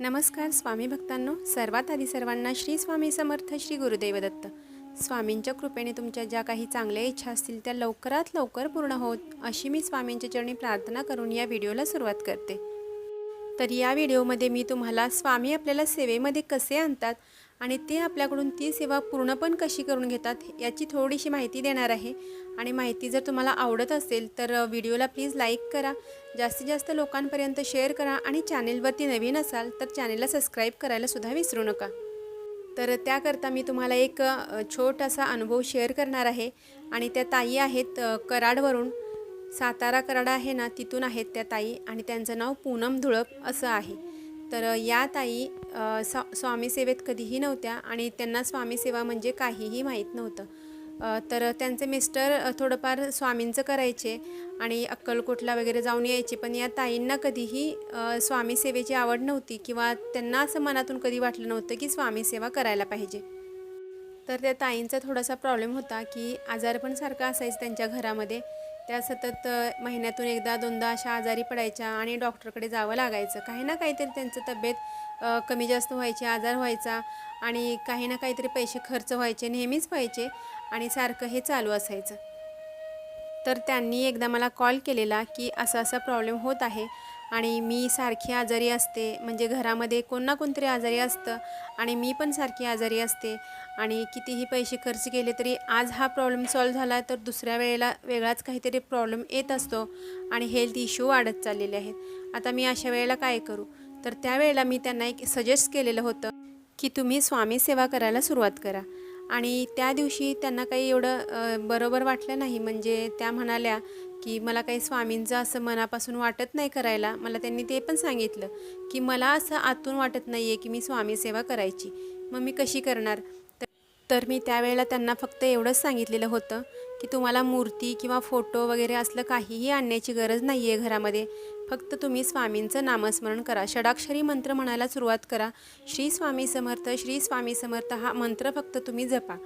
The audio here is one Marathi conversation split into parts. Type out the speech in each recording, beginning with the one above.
नमस्कार स्वामी भक्तांनो सर्वात आधी सर्वांना श्री स्वामी समर्थ श्री गुरुदेव दत्त स्वामींच्या कृपेने तुमच्या ज्या काही चांगल्या इच्छा असतील त्या लवकरात लवकर पूर्ण होत अशी मी स्वामींच्या चरणी प्रार्थना करून या व्हिडिओला सुरुवात करते. तर या व्हिडिओमध्ये मी तुम्हाला स्वामी आपल्याला सेवेमध्ये कसे आणतात आणि ते आपल्याकडून ती सेवा पूर्ण पण कशी करून घेतात याची थोडीशी माहिती देणार आहे. आणि माहिती जर तुम्हाला आवडत असेल तर व्हिडिओला प्लीज लाईक करा. जास्तीत जास्त लोकांपर्यंत शेअर करा आणि चॅनेलवरती नवीन असाल तर चॅनेलला सबस्क्राईब करायलासुद्धा विसरू नका. तर त्याकरता मी तुम्हाला एक छोटासा अनुभव शेअर करणार आहे. आणि त्या ताई आहेत कराडवरून. सातारा कराड आहे ना तिथून आहेत त्या ताई. आणि त्यांचं नाव पूनम धुळप असं आहे. तर या ताई स्वा स्वामी सेवेत कधीही नव्हत्या आणि त्यांना स्वामी सेवा म्हणजे काहीही माहीत नव्हतं. तर त्यांचे मिस्टर थोडंफार स्वामींचं करायचे आणि अक्कलकोटला वगैरे जाऊन यायचे. पण या ताईंना कधीही स्वामीसेवेची स्वामी सेवेची आवड नव्हती किंवा त्यांना असं मनातून कधी वाटलं नव्हतं की स्वामी सेवा करायला पाहिजे. तर त्या ताईंचा थोडासा प्रॉब्लेम होता की आजारपण सारखा असायचं त्यांच्या घरामध्ये. त्या सतत महिन्यातून एकदा दोनदा अशा आजारी पडायच्या आणि डॉक्टरकडे जावं लागायचं. काही ना काहीतरी त्यांचं तब्येत कमी जास्त व्हायची आजार व्हायचा आणि काही ना काहीतरी पैसे खर्च व्हायचे नेहमीच व्हायचे आणि सारखं हे चालू असायचं. तर त्यांनी एकदा मला कॉल केलेला की असा असा प्रॉब्लेम होत आहे आणि मी सारखी आजारी असते. म्हणजे घरामध्ये कोण ना कोणतरी आजारी असतं आणि मी पण सारखी आजारी असते. आणि कितीही पैसे खर्च केले तरी आज हा प्रॉब्लेम सॉल्व झाला तर दुसऱ्या वेळेला वेगळाच काहीतरी प्रॉब्लेम येत असतो आणि हेल्थ इश्यू वाढत चाललेले आहेत. आता मी अशा वेळेला काय करू? तर त्यावेळेला मी त्यांना एक सजेस्ट केलेलं होतं की तुम्ही स्वामी सेवा करायला सुरुवात करा. आणि त्या दिवशी त्यांना काही एवढं बरोबर वाटलं नाही. म्हणजे त्या म्हणाल्या की मला काही स्वामींचं असं मनापासून वाटत नाही करायला. मला त्यांनी ते पण सांगितलं की मला असं आतून वाटत नाही आहे की मी स्वामी सेवा करायची. मग मी कशी करणार? तर तर मी त्यावेळेला त्यांना फक्त एवढंच सांगितलेलं होतं की तुम्हाला मूर्ती किंवा फोटो वगैरे असलं काहीही आणण्याची गरज नाही आहे घरामध्ये. फक्त तुम्ही स्वामींचं नामस्मरण करा. षडाक्षरी मंत्र म्हणायला सुरुवात करा. श्री स्वामी समर्थ श्री स्वामी समर्थ हा मंत्र फक्त तुम्ही जपा.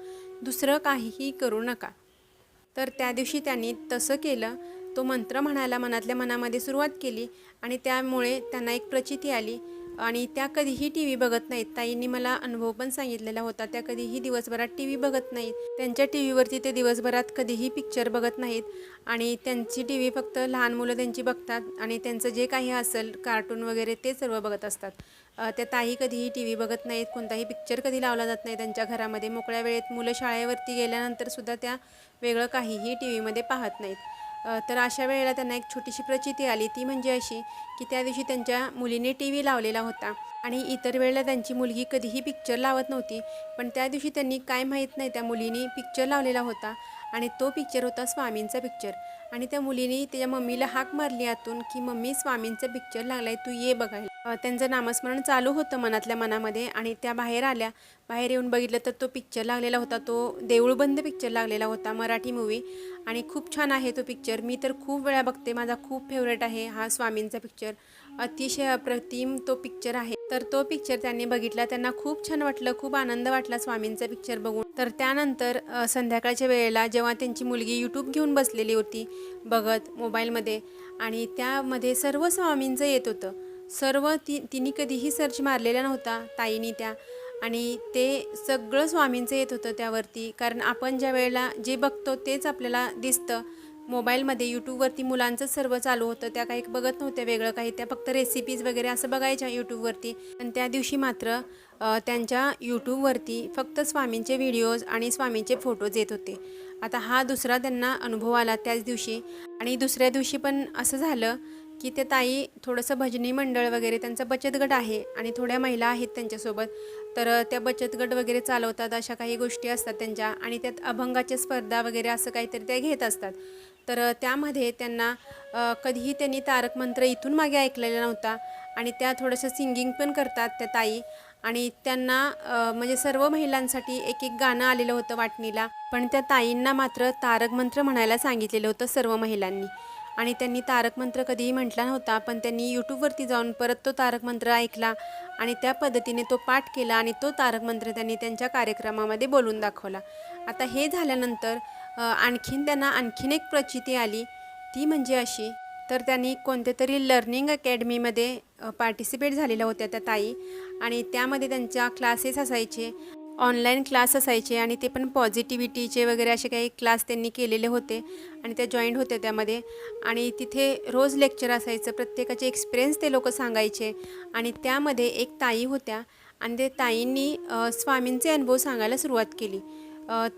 दुसरं काहीही करू नका. तर त्या दिवशी त्यांनी तसं केलं. तो मंत्र म्हणायला मनातल्या मनामध्ये सुरुवात केली आणि त्यामुळे त्यांना एक प्रचिती आली. आणि त्या कधीही टी व्ही बघत नाहीत. ताईंनी मला अनुभव पण सांगितलेला होता त्या कधीही दिवसभरात टी व्ही बघत नाहीत. त्यांच्या टी व्हीवरती ते दिवसभरात कधीही पिक्चर बघत नाहीत. आणि त्यांची टी व्ही फक्त लहान मुलं त्यांची बघतात आणि त्यांचं जे काही असेल कार्टून वगैरे ते सर्व बघत असतात. त्या ताई कधीही टी व्ही बघत नाहीत कोणताही पिक्चर कधी लावला जात नाही त्यांच्या घरामध्ये. मोकळ्या वेळेत मुलं शाळेवरती गेल्यानंतरसुद्धा त्या वेगळं काहीही टी व्हीमध्ये पाहत नाहीत. तर अशा वेळेला त्यांना एक छोटीशी प्रचिती आली. ती म्हणजे अशी की त्या दिवशी त्यांच्या मुलीने टी व्ही लावलेला होता आणि इतर वेळेला त्यांची मुलगी कधीही पिक्चर लावत नव्हती. पण त्या दिवशी त्यांनी काय माहीत नाही त्या मुलीने पिक्चर लावलेला होता आणि तो पिक्चर होता स्वामींचा पिक्चर आणि त्या मुलीने त्याच्या मम्मीला हाक मारली आतून की मम्मी स्वामींचा पिक्चर लागलाय तू ये बघायला. त्यांचं नामस्मरण चालू होतं मनातल्या मनामध्ये आणि त्या बाहेर आल्या. बाहेर येऊन बघितलं तर तो पिक्चर लागलेला होता. तो देऊळबंद पिक्चर लागलेला होता मराठी मूवी आणि खूप छान आहे तो पिक्चर मी तर खूप वेळा बघते. माझा खूप फेवरेट आहे हा स्वामींचा पिक्चर अतिशय अप्रतिम तो पिक्चर आहे. तर तो पिक्चर त्यांनी बघितला. त्यांना खूप छान वाटलं. खूप आनंद वाटला स्वामींचा पिक्चर बघून. तर त्यानंतर संध्याकाळच्या वेळेला जेव्हा त्यांची मुलगी यूट्यूब घेऊन बसलेली होती बघत मोबाईलमध्ये आणि त्यामध्ये सर्व स्वामींचं येत होतं. सर्व ती तिने कधीही सर्च मारलेला नव्हता ताईनी त्या. आणि ते सगळं स्वामींचं येत होतं त्यावरती. कारण आपण ज्या वेळेला जे बघतो तेच आपल्याला दिसतं. मोबाईलमध्ये यूट्यूबवरती मुलांचं सर्व चालू होतं. त्या काही बघत नव्हत्या वेगळं काही. त्या फक्त रेसिपीज वगैरे असं बघायच्या यूट्यूबवरती पण त्या दिवशी मात्र त्यांच्या यूट्यूबवरती फक्त स्वामींचे व्हिडिओज आणि स्वामींचे फोटोज येत होते. आता हा दुसरा त्यांना अनुभव आला त्याच दिवशी. आणि दुसऱ्या दिवशी पण असं झालं की ते ताई थोडंसं भजनी मंडळ वगैरे त्यांचा बचत गट आहे आणि थोड्या महिला आहेत त्यांच्यासोबत. तर त्या बचत गट वगैरे चालवतात अशा काही गोष्टी असतात त्यांच्या आणि त्यात अभंगाच्या स्पर्धा वगैरे असं काहीतरी त्या घेत असतात. तर त्यामध्ये त्यांना कधीही त्यांनी तारक मंत्र इथून मागे ऐकलेला नव्हता आणि त्या थोडंसं सिंगिंग पण करतात त्या ताई आणि त्यांना म्हणजे सर्व महिलांसाठी एक एक गाणं आलेलं होतं वाटणीला. पण त्या ताईंना मात्र तारक मंत्र म्हणायला सांगितलेलं होतं सर्व महिलांनी. आणि त्यांनी तारक मंत्र कधीही म्हटला नव्हता पण त्यांनी यूट्यूबवरती जाऊन परत तो तारक मंत्र ऐकला आणि त्या पद्धतीने तो पाठ केला आणि तो तारक मंत्र त्यांनी त्यांच्या कार्यक्रमामध्ये बोलून दाखवला. आता हे झाल्यानंतर आणखीन त्यांना आणखीन एक प्रचिती आली. ती म्हणजे अशी तर त्यांनी कोणत्या तरी लर्निंग अकॅडमीमध्ये पार्टिसिपेट झालेल्या होत्या त्या ताई आणि त्यामध्ये त्यांच्या क्लासेस असायचे. ऑनलाईन क्लास असायचे आणि ते पण पॉझिटिव्हिटीचे वगैरे असे काही क्लास त्यांनी केलेले होते आणि त्या जॉईंट होत्या त्यामध्ये. आणि तिथे रोज लेक्चर असायचं प्रत्येकाचे एक्सपिरियन्स ते लोक सांगायचे. आणि त्यामध्ये एक ताई होत्या आणि ते ताईंनी स्वामींचे अनुभव सांगायला सुरुवात केली.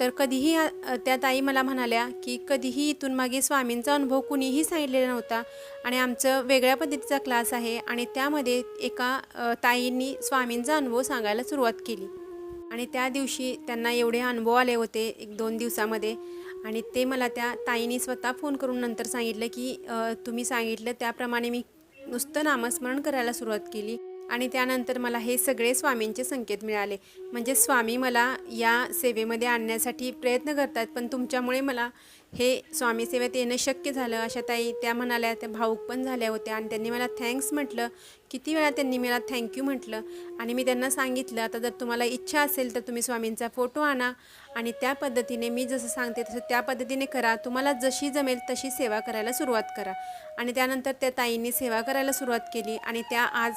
तर कधीही त्या ताई मला म्हणाल्या की कधीही इथून मागे स्वामींचा अनुभव कुणीही सांगितलेला नव्हता आणि आमचं वेगळ्या पद्धतीचा क्लास आहे आणि त्यामध्ये एका ताईंनी स्वामींचा अनुभव सांगायला सुरुवात केली. आणि त्या दिवशी त्यांना एवढे अनुभव आले होते एक दोन दिवसामध्ये. आणि ते मला त्या ताईंनी स्वतः फोन करून नंतर सांगितलं की तुम्ही सांगितलं त्याप्रमाणे मी नुसतं नामस्मरण करायला सुरुवात केली. आणि त्यानंतर मला हे सगळे स्वामींचे संकेत मिळाले. म्हणजे स्वामी मला या सेवेमध्ये आणण्यासाठी प्रयत्न करतात पण तुमच्यामुळे मला हे स्वामी सेवेत येणं शक्य झालं. अशा ताई त्या म्हणाल्या त्या भाऊक पण झाल्या होत्या आणि त्यांनी मला थँक्स म्हटलं. किती वेळा त्यांनी मला थँक्यू म्हटलं. आणि मी त्यांना सांगितलं आता जर तुम्हाला इच्छा असेल तर तुम्ही स्वामींचा फोटो आणा आणि त्या पद्धतीने मी जसं सांगते तसं त्या पद्धतीने करा. तुम्हाला जशी जमेल तशी सेवा करायला सुरुवात करा. आणि त्यानंतर त्या ताईंनी सेवा करायला सुरुवात केली आणि त्या आज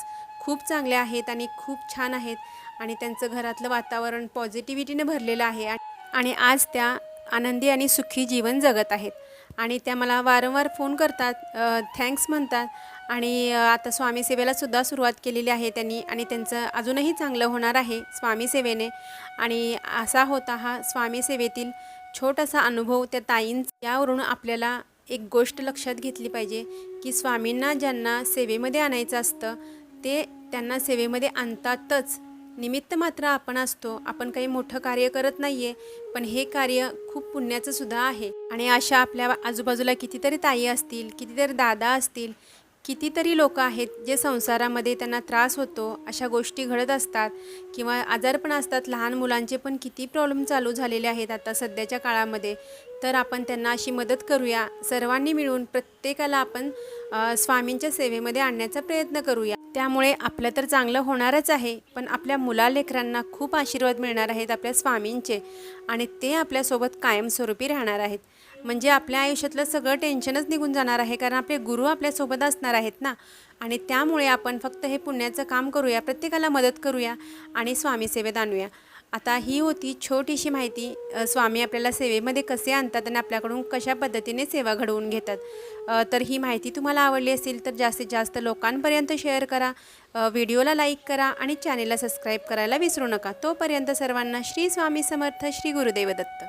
खूप चांगल्या आहेत आणि खूप छान आहेत. आणि त्यांचं घरातलं वातावरण पॉझिटिव्हिटीने भरलेलं आहे. आणि आज त्या आनंदी आणि सुखी जीवन जगत आहेत. आणि त्या मला वारंवार फोन करतात थँक्स म्हणतात. आणि आता स्वामी सुद्धा सुरुवात केलेली आहे त्यांनी आणि त्यांचं अजूनही चांगलं होणार आहे स्वामी सेवेने. आणि असा होता हा स्वामी सेवेतील छोटासा अनुभव त्या ताईं यावरून आपल्याला एक गोष्ट लक्षात घेतली पाहिजे की स्वामींना ज्यांना सेवेमध्ये आणायचं असतं ते त्यांना सेवेमध्ये आणतातच. निमित्त मात्र आपण असतो. आपण काही मोठं कार्य करत नाही आहे पण हे कार्य खूप पुण्याचं सुद्धा आहे. आणि अशा आपल्या आजूबाजूला कितीतरी ताई असतील कितीतरी दादा असतील कितीतरी लोक आहेत जे संसारामध्ये त्यांना त्रास होतो अशा गोष्टी घडत असतात किंवा आजारपण असतात. लहान मुलांचे पण किती प्रॉब्लेम चालू झालेले आहेत आता सध्याच्या काळामध्ये. तर आपण त्यांना अशी मदत करूया. सर्वांनी मिळून प्रत्येकाला आपण स्वामींच्या सेवेमध्ये आणण्याचा प्रयत्न करूया. त्यामुळे आपलं तर चांगलं होणारच आहे पण आपल्या मुलालेकरांना खूप आशीर्वाद मिळणार आहेत आपल्या स्वामींचे आणि ते आपल्यासोबत कायमस्वरूपी राहणार आहेत. म्हणजे आपल्या आयुष्यातलं सगळं टेन्शनच निघून जाणार आहे. कारण आपले गुरु आपल्यासोबत असणार आहेत ना. आणि त्यामुळे आपण फक्त हे पुण्याचं काम करूया प्रत्येकाला मदत करूया आणि स्वामी सेवेत आणूया. आता ही होती छोटीशी माहिती. स्वामी आपल्याला सेवेमध्ये कसे आणतात आणि आपल्याकडून कशा पद्धतीने सेवा घडवून घेतात. तर ही माहिती तुम्हाला आवडली असेल तर जास्तीत जास्त लोकांपर्यंत शेअर करा. व्हिडिओला लाईक करा आणि चॅनेलला सबस्क्राईब करायला विसरू नका. तोपर्यंत सर्वांना श्री स्वामी समर्थ श्री गुरुदेव दत्त.